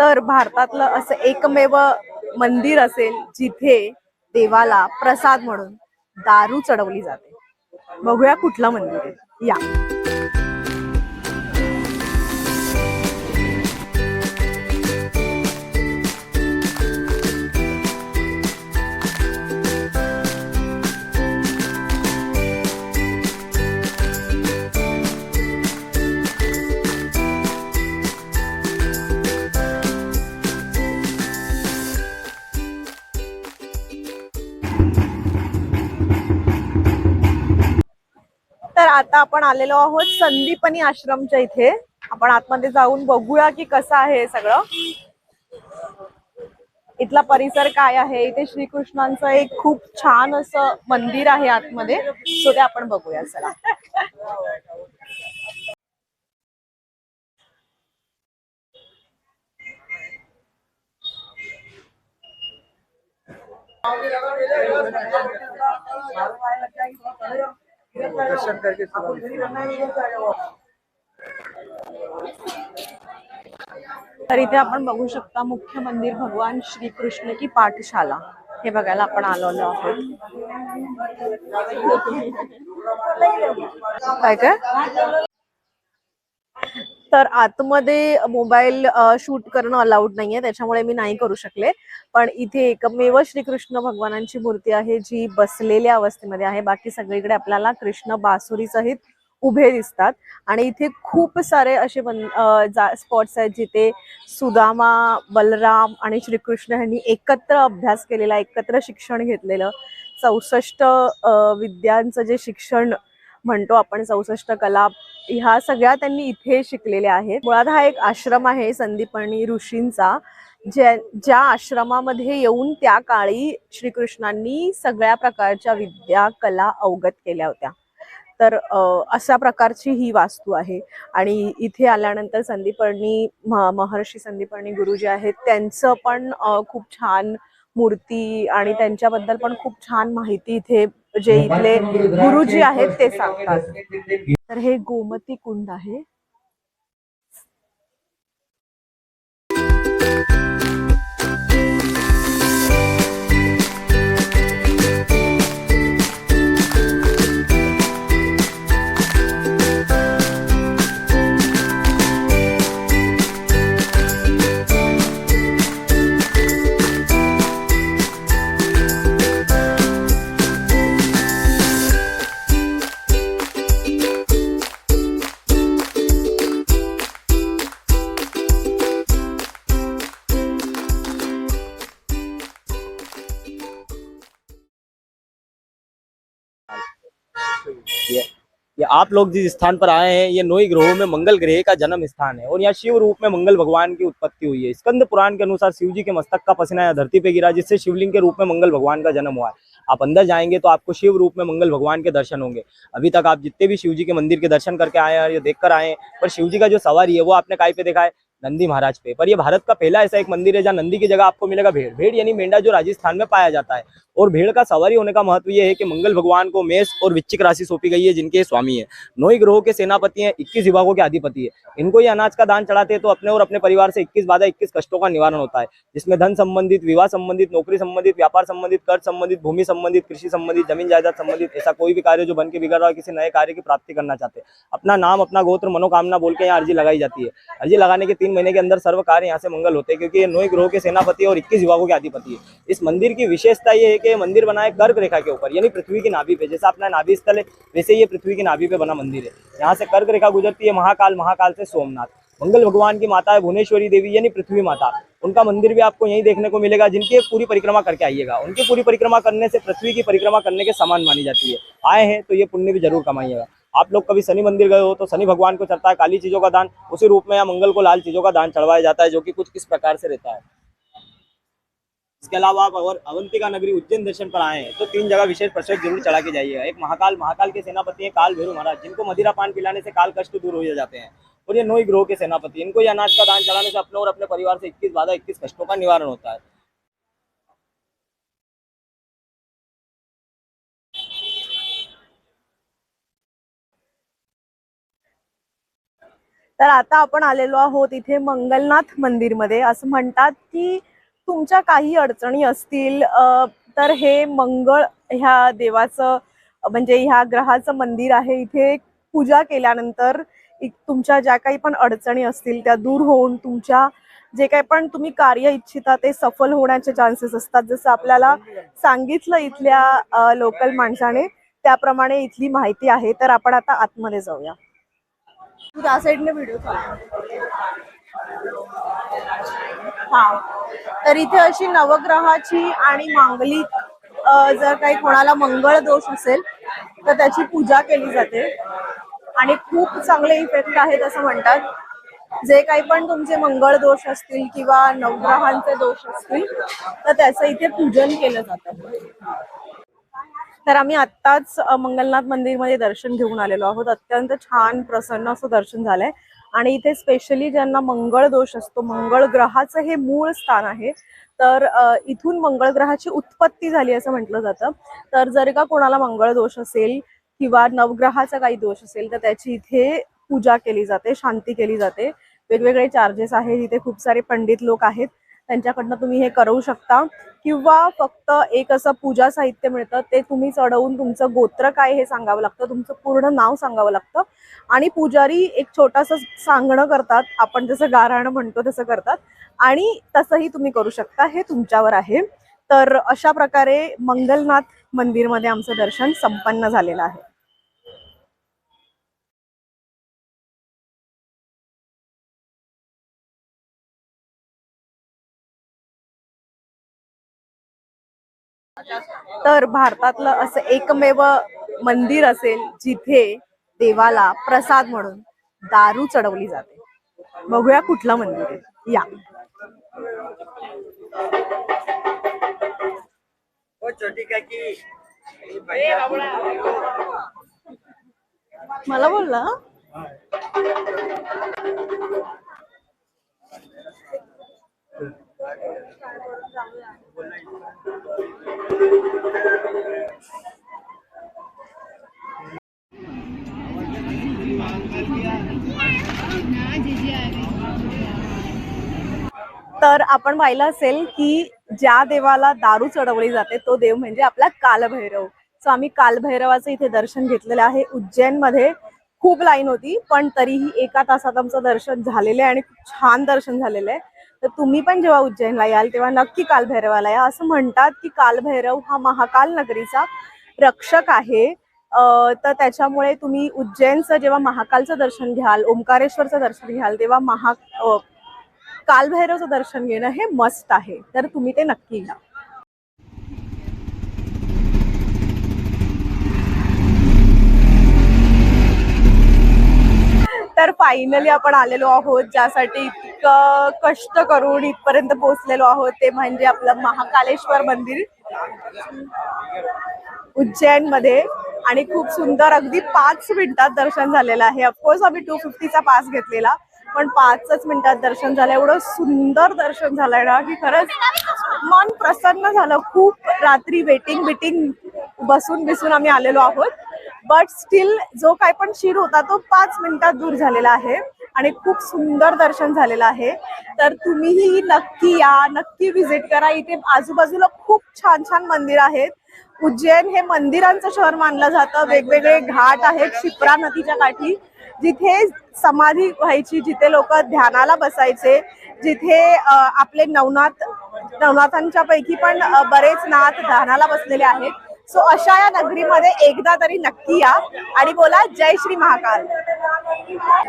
तर भारतातलं असं एकमेव मंदिर असेल जिथे देवाला प्रसाद म्हणून दारू चढवली जाते. बघूया कुठलं मंदिर आहे. या. आता आपण आलेलो आहोत संदीपनी आश्रमच्या इथे. आपण आतमध्ये जाऊन बघूया की कसं आहे सगळं. इथला परिसर काय आहे? इथे श्रीकृष्णांचं एक खूप छान असं मंदिर आहे आतमध्ये. सो ते आपण बघूया चला. दर्शन करके तर इथे आपण बघू शकता मुख्य मंदिर भगवान श्रीकृष्ण की पाठशाला. हे बघायला आपण आलेलो आहोत. काय काय तर आतमध्ये मोबाईल शूट करणं अलाउड नाहीये त्याच्यामुळे मी नाही करू शकले. पण इथे एकमेव श्रीकृष्ण भगवानांची मूर्ती आहे जी बसलेल्या अवस्थेमध्ये आहे. बाकी सगळीकडे आपल्याला कृष्ण बासुरी सहित उभे दिसतात. आणि इथे खूप सारे असे स्पॉट्स आहेत जिथे सुदामा बलराम आणि श्रीकृष्ण यांनी एकत्र अभ्यास केलेला एकत्र शिक्षण घेतलेलं. चौसष्ट विद्यांचं जे शिक्षण म्हणतो आपण चौसष्ट कला ह्या सगळ्या त्यांनी इथे शिकलेल्या आहेत. मुळात हा एक आश्रम आहे संदीपनी ऋषींचा. ज्या ज्या आश्रमामध्ये येऊन त्या काळी श्रीकृष्णांनी सगळ्या प्रकारच्या विद्या कला अवगत केल्या होत्या. तर अशा प्रकारची ही वास्तू आहे. आणि इथे आल्यानंतर संदीपर्णी महर्षी संदीपर्णी गुरु जे आहेत. त्यांचं पण खूप छान मूर्ती आणि त्यांच्याबद्दल पण खूप छान माहिती इथे जे इथले गुरुजी आहेत ते सांगतात. तर हे गोमती कुंड आहे. आप लोग जिस स्थान पर आए हैं, ये नोई ग्रहों में मंगल ग्रह का जन्म स्थान है और यहाँ शिव रूप में मंगल भगवान की उत्पत्ति हुई है। स्कंद पुराण के अनुसार शिव जी के मस्तक का पसीना या धरती पे गिरा, जिससे शिवलिंग के रूप में मंगल भगवान का जन्म हुआ है। आप अंदर जाएँगे तो आपको शिव रूप में मंगल भगवान के दर्शन होंगे। अभी तक आप जितने भी शिव जी के मंदिर के दर्शन करके आए हैं, या देख कर आए हैं, पर शिव जी का जो सवारी है, वो आपने काय पे देखा है नंदी महाराज पे। पर ये भारत का पहला ऐसा एक मंदिर है जहाँ नंदी की जगह आपको मिलेगा भेड़। भेड़ यानी मेंढा जो राजस्थान में पाया जाता है। और भेड़ का सवारी होने का महत्व ये है कि मंगल भगवान को मेष और विच्चिक राशि सौंपी गई है, जिनके स्वामी है। नौ ग्रहों के सेनापति हैं, इक्कीस विभागों के अधिपति है। इनको ये अनाज का दान चढ़ाते हैं तो अपने और अपने परिवार से इक्कीस बाधा, इक्कीस कष्टों का निवारण होता है। जिसमें धन संबंधित, विवाह संबंधित, नौकरी संबंधित, व्यापार संबंधित, कर्ज संबंधित, भूमि संबंधित, कृषि संबंधित, ज़मीन जायदाद संबंधित, ऐसा कोई भी कार्य जो बन के बिगड़ रहा है, किसी नए कार्य की प्राप्ति करना चाहते हैं। अपना नाम, अपना गोत्र, मनोकामना बोल के यहाँ अर्जी लगाई जाती है। अर्जी लगाने के तीन महीने के अंदर सर्व कार्य यहाँ से मंगल होते हैं, क्योंकि ये नौ ग्रहों के सेनापति और इक्कीस विभागों के अधिपति है। इस मंदिर की विशेषता ये है कि मंदिर बना है कर्क रेखा के ऊपर, यानी पृथ्वी की नाभि पे। जैसा अपना नाभि स्थल है, वैसे ये पृथ्वी की नाभि पे बना मंदिर है। यहाँ से कर्क रेखा गुजरती है महाकाल महाकाल से सोमनाथ। मंगल भगवान की माता है भुवनेश्वरी देवी, यानी पृथ्वी माता। उनका मंदिर भी आपको यहीं देखने को मिलेगा, जिनकी एक पूरी परिक्रमा करके आइएगा। उनकी पूरी परिक्रमा करने से, पृथ्वी की परिक्रमा करने के समान मानी जाती है। आए हैं तो ये पुण्य भी ज़रूर कमाइएगा। आप लोग कभी शनि मंदिर गए हो तो शनि भगवान को चढ़ता है काली चीज़ों का दान, उसी रूप में या मंगल को लाल चीज़ों का दान चढ़वाया जाता है, जो कि कुछ इस प्रकार से रहता है। इसके अलावा आप अगर अवंतिका नगरी उज्जैन दर्शन पर आए तो तीन जगह विशेष प्रसाद ज़रूर चढ़ा के जाइएगा। एक महाकाल महाकाल के सेनापति हैं काल भैरव महाराज, जिनको मदिरा पान पिलाने से काल कष्ट दूर हो जाते हैं, और ये नौ ग्रोह के सेनापति इनको ये अनाज का दान चढ़ाने से अपने और अपने परिवार से इक्कीस बाधा, इक्कीस कष्टों का निवारण होता है। तर आता आपण आलेलो आहोत इथे मंगलनाथ मंदिरमध्ये. असं म्हणतात की तुमच्या काही अडचणी असतील तर हे मंगळ ह्या देवाचं म्हणजे ह्या ग्रहाचं मंदिर आहे. इथे पूजा केल्यानंतर तुमच्या ज्या काही पण अडचणी असतील त्या दूर होऊन तुमच्या जे काही पण तुम्ही कार्य इच्छिता ते सफल होण्याचे चान्सेस असतात. जसं आपल्याला सांगितलं इथल्या लोकल माणसाने त्याप्रमाणे इथली माहिती आहे. तर आपण आता आतमध्ये जाऊया. तू त्या साईडने व्हिडिओ हा. तर इथे अशी नवग्रहाची आणि मांगलिक जर काही कोणाला मंगळ दोष असेल तर त्याची पूजा केली जाते. आणि खूप चांगले इफेक्ट आहेत असं म्हणतात. जे काही पण तुमचे मंगळ दोष असतील किंवा नवग्रहांचे दोष असतील तर त्याचं इथे पूजन केलं जातं. तर आम्ही आत्ताच मंगलनाथ मंदिरमध्ये दर्शन घेऊन आलेलो आहोत. अत्यंत छान प्रसन्न असं दर्शन झालंय. आणि इथे स्पेशली ज्यांना मंगळ दोष असतो मंगळ ग्रहाचं हे मूळ स्थान आहे तर इथून मंगळ ग्रहाची उत्पत्ती झाली असं म्हटलं जातं. तर जर का कोणाला मंगळ दोष असेल किंवा नवग्रहाचा काही दोष असेल तर त्याची इथे पूजा केली जाते शांती केली जाते. वेगवेगळे चार्जेस आहेत इथे खूप सारे पंडित लोक आहेत. त्यांच्याकडनं तुम्ही हे करू शकता. किंवा फक्त एक असं पूजा साहित्य मिळतं ते तुम्ही चढवून तुमचं गोत्र काय हे सांगावं लागतं तुमचं पूर्ण नाव सांगावं लागतं. आणि पुजारी एक छोटंसं सांगणं करतात आपण जसं गाराणं म्हणतो तसं करतात. आणि तसंही तुम्ही करू शकता हे तुमच्यावर आहे. तर अशा प्रकारे मंगलनाथ मंदिरमध्ये आमचं दर्शन संपन्न झालेलं आहे. तर भारतातलं असं एकमेव मंदिर असेल जिथे देवाला प्रसाद म्हणून दारू चढवली जाते. बघूया कुठलं मंदिर आहे. या. मला बोलला? तर आपण पाहिलं असेल की ज्या देवाला दारू चढवली जाते तो देव म्हणजे आपला कालभैरव. सो आम्ही कालभैरवाचं इथे दर्शन घेतलेलं आहे. उज्जैनमध्ये खूप लाईन होती पण तरीही एका तासात आमचं दर्शन झालेलं आहे आणि खूप छान दर्शन झालेलं आहे. तर तुम्ही पण जेव्हा उज्जैनला याल तेव्हा नक्की कालभैरवाला या. असं म्हणतात की कालभैरव हा महाकाल नगरीचा रक्षक आहे. तर त्याच्यामुळे तुम्ही उज्जैनचं जेव्हा महाकालचं दर्शन घ्याल ओंकारेश्वरचं दर्शन घ्याल तेव्हा महा कालभैरवचं दर्शन घेणं हे मस्त आहे. तर तुम्ही ते नक्की घ्या. तर फायनली आपण आलेलो आहोत ज्यासाठी इतकं कष्ट करून इथपर्यंत पोहोचलेलो आहोत. ते म्हणजे आपलं महाकालेश्वर मंदिर. उज्जैनमध्ये आणि खूप सुंदर अगदी पाच मिनिटात दर्शन झालेलं आहे. ऑफकोर्स आम्ही टू फिफ्टीचा पास घेतलेला पण पाचच मिनिटात दर्शन झालं. एवढं सुंदर दर्शन झालंय ना की खरंच मन प्रसन्न झालं. खूप रात्री वेटिंग बिटिंग बसून बिसून आम्ही आलेलो आहोत. बट स्टील जो काय पण शिर होता तो पाच मिनिटात दूर झालेला आहे आणि खूप सुंदर दर्शन झालेलं आहे. तर तुम्हीही नक्की या नक्की व्हिजिट करा. इथे आजूबाजूला खूप छान छान मंदिर आहेत. उज्जैन हे मंदिरांचं शहर मानलं जातं. वेगवेगळे घाट आहेत शिप्रा नदीच्या काठी. जिथे समाधी व्हायची जिथे लोक ध्यानाला बसायचे जिथे आपले नवनाथ नवनाथांच्या पैकी पण बरेच नाथ ध्यानाला बसलेले आहेत. सो अशा या नगरीमध्ये एकदा तरी नक्की या आणि बोला जय श्री महाकाल.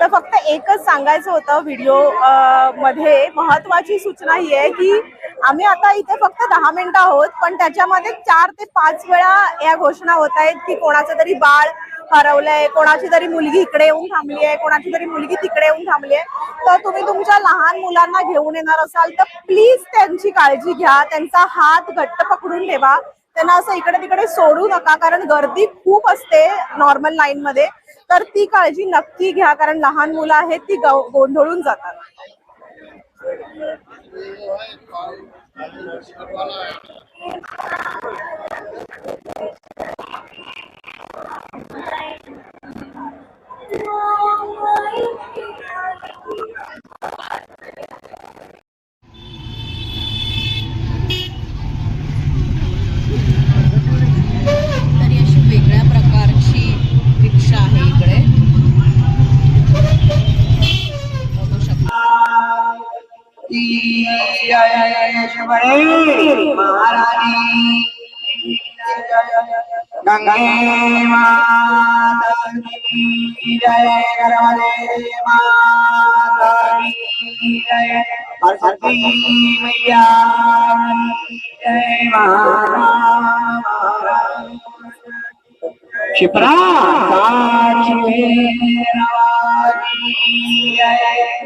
तर फक्त एकच सांगायचं होतं व्हिडिओमध्ये. महत्वाची सूचना ही आहे की आम्ही आता इथे फक्त दहा मिनिटं आहोत पण त्याच्यामध्ये चार ते पाच वेळा या घोषणा होत आहेत की कोणाचं तरी बाळ हरवलंय कोणाची तरी मुलगी इकडे येऊन थांबली आहे कोणाची तरी मुलगी तिकडे येऊन थांबली आहे. तर तुम्ही तुमच्या लहान मुलांना घेऊन येणार असाल तर प्लीज त्यांची काळजी घ्या त्यांचा हात घट्ट पकडून ठेवा. त्यांना असं इकडे तिकडे सोडू नका कारण गर्दी खूप असते नॉर्मल लाईन मध्ये. तर ती काळजी नक्की घ्या कारण लहान मुलं आहेत ती गोंधळून जातात. जय शिवणे महारानी गंगे माता की जय माता की जय सरस्वती मैया जय महाराज शिप्रा साक्षी जय।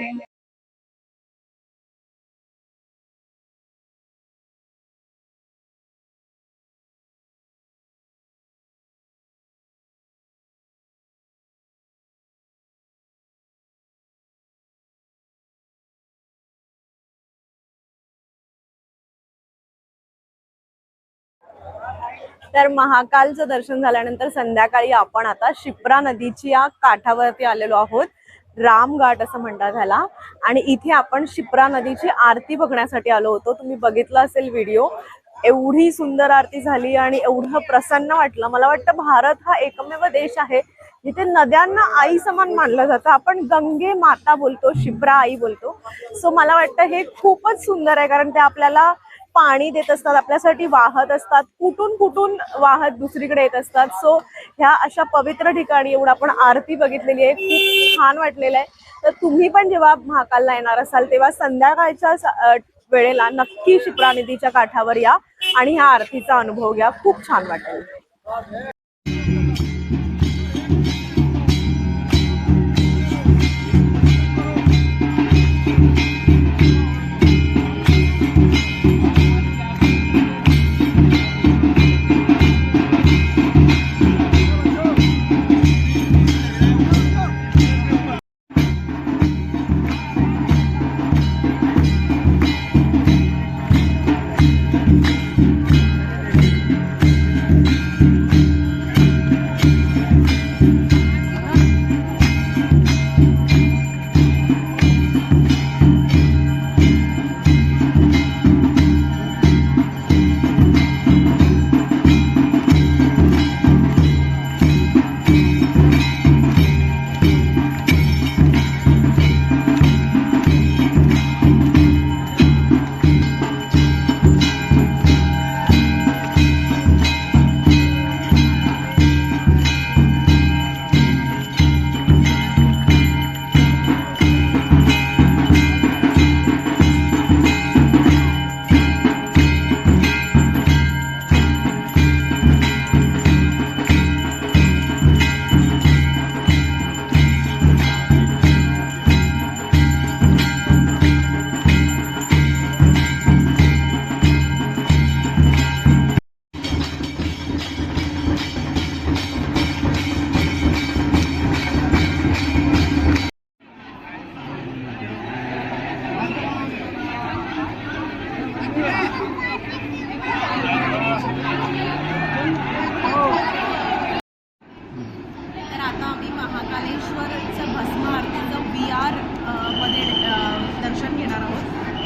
तर महाकालचं दर्शन झाल्यानंतर संध्याकाळी आपण आता शिप्रा नदीची या काठावरती आलेलो आहोत. रामघाट असं म्हणतात ह्याला. आणि इथे आपण शिप्रा नदीची आरती बघण्यासाठी आलो होतो. तुम्ही बघितला असेल व्हिडिओ. एवढी सुंदर आरती झाली आणि एवढं प्रसन्न वाटलं. मला वाटतं भारत हा एकमेव देश आहे. जिथे नद्यांना आई समान मानलं जातं. आपण गंगे माता बोलतो शिप्रा आई बोलतो. सो मला वाटतं हे खूपच सुंदर आहे. कारण ते आपल्याला पाणी देत असतात आपल्यासाठी वाहत असतात कुठून कुठून वाहत दुसरीकडे येत असतात. सो ह्या अशा पवित्र ठिकाणी एवढं आपण आरती बघितलेली आहे. खूप छान वाटलेलं आहे. तर तुम्ही पण जेव्हा महाकालला येणार असाल तेव्हा संध्याकाळच्या वेळेला नक्की शिप्रा नदीच्या काठावर या आणि ह्या आरतीचा अनुभव घ्या. खूप छान वाटेल.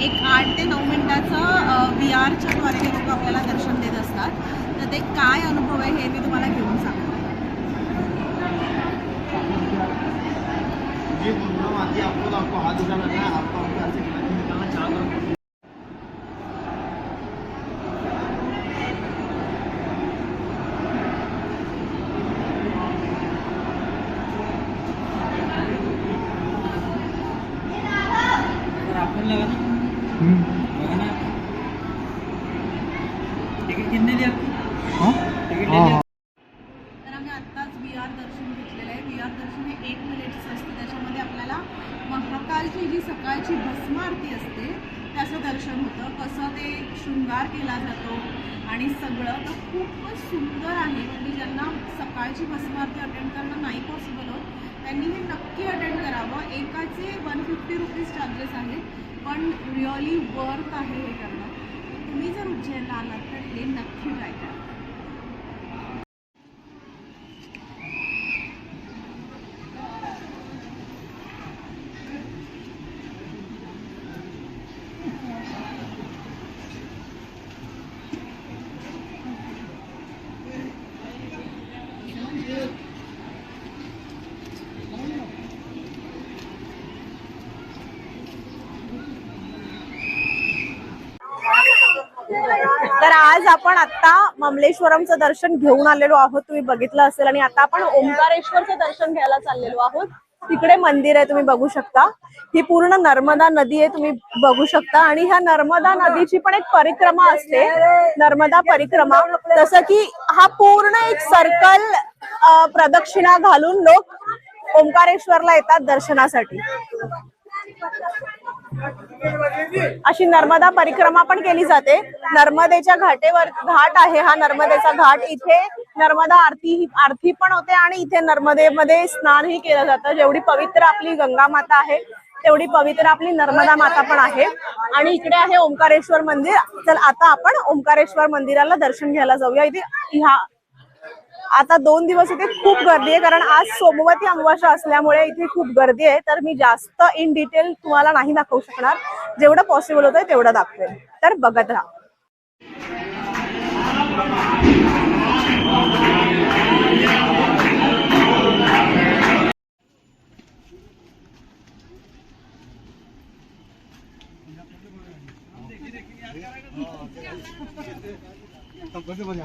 एक आठ ते नऊ मिनिटाचं व्ही आरच्या द्वारे हे लोक आपल्याला दर्शन देत असतात. तर ते काय अनुभव आहे हे मी तुम्हाला घेऊन सांगते. ये आपको आपको हाथ उठाना है आपको तर आम्ही आत्ताच व्ही आर दर्शन घेतलेलं आहे. व्ही आर दर्शन हे एक मिनिटचं असतं. त्याच्यामध्ये आपल्याला महाकालची जी सकाळची भस्म आरती असते त्याचं दर्शन होतं. कसं ते शृंगार केला जातो आणि सगळं तर खूपच सुंदर आहे. म्हणजे ज्यांना सकाळची भस्म आरती अटेंड करणं नाही पॉसिबल होत त्यांनी हे नक्की अटेंड करावं. एकाचे वन फिफ्टी रुपीज चार्जेस आहेत. पण रिअली वर्थ आहे हे करणं. तुम्ही जर उज्जैनला आलात तर हे नक्की ट्राय करा. तर आज आपण आता ममलेश्वरमचं दर्शन घेऊन आलेलो आहोत. तुम्ही बघितलं असेल आणि आता आपण ओंकारेश्वरचं दर्शन घ्यायला चाललेलो आहोत. तिकडे मंदिर आहे तुम्ही बघू शकता. ही पूर्ण नर्मदा नदी आहे तुम्ही बघू शकता. आणि ह्या नर्मदा नदीची पण एक परिक्रमा असते. नर्मदा परिक्रमा. जसं की हा पूर्ण एक सर्कल प्रदक्षिणा घालून लोक ओंकारेश्वरला येतात दर्शनासाठी. अशी नर्मदा परिक्रमा पण केली जाते. नर्मदेच्या घाटेवर घाट आहे हा नर्मदेचा घाट. इथे नर्मदा आरती ही आरती पण होते आणि इथे नर्मदेमध्ये स्नानही केलं जातं. जेवढी पवित्र आपली गंगा माता आहे तेवढी पवित्र आपली नर्मदा माता पण आहे. आणि इकडे आहे ओंकारेश्वर मंदिर. चल आता आपण ओंकारेश्वर मंदिराला दर्शन घ्यायला जाऊया. इथे ह्या आता दोन दिवस इथे खूप गर्दी आहे कारण आज सोमवती अमावास्या असल्यामुळे इथे खूप गर्दी आहे. तर मी जास्त इन डिटेल तुम्हाला नाही दाखवू शकणार. जेवढं पॉसिबल होतं तेवढं दाखवेल तर बघत राहा. तब कैसे बजा